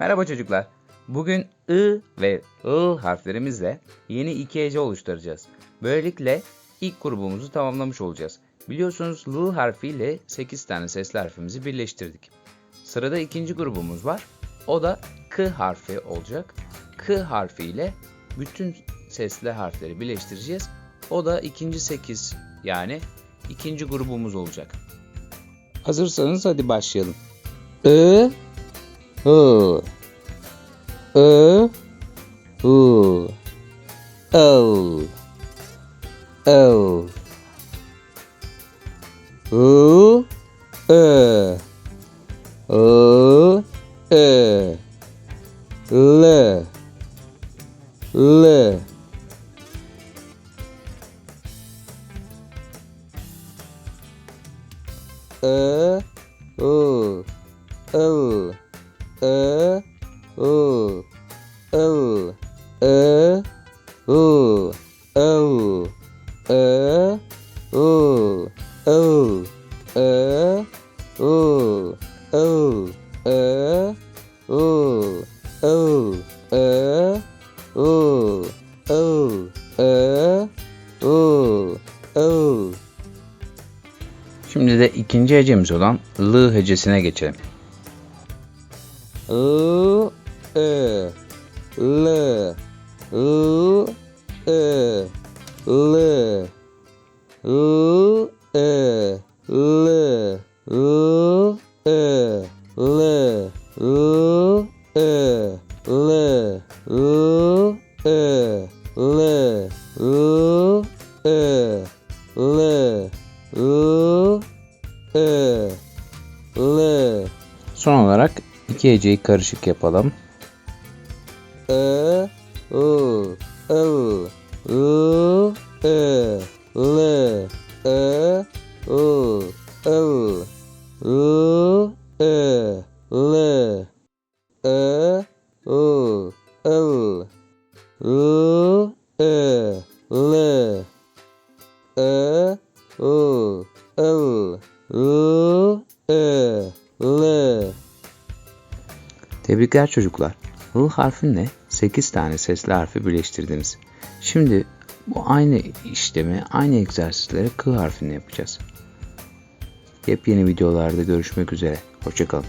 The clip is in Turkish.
Merhaba çocuklar. Bugün I ve I harflerimizle yeni iki hece oluşturacağız. Böylelikle ilk grubumuzu tamamlamış olacağız. Biliyorsunuz L harfiyle 8 tane sesli harfimizi birleştirdik. Sırada ikinci grubumuz var. O da K harfi olacak. K harfiyle bütün sesli harfleri birleştireceğiz. O da ikinci 8 yani ikinci grubumuz olacak. Hazırsanız hadi başlayalım. I I I I O O U Ö O Ö L L Ö O L ı ıl ıl ı ıl ıl ı ıl ıl ı ıl ıl ı ıl ıl ı ıl ıl ı ıl ıl Şimdi de ikinci hecemiz olan L hecesine geçelim. L E L L E L L E L L E L L E L L E L L E L L E L. Son olarak İki heceyi karışık yapalım. I, U, I, U, I, L, I, U, I, U, I, L, I, U, L, U, I, L, I, U, L, U, Tebrikler çocuklar. L harfinle 8 tane sesli harfi birleştirdiniz. Şimdi bu aynı işlemi, aynı egzersizleri K harfinle yapacağız. Yepyeni videolarda görüşmek üzere. Hoşçakalın.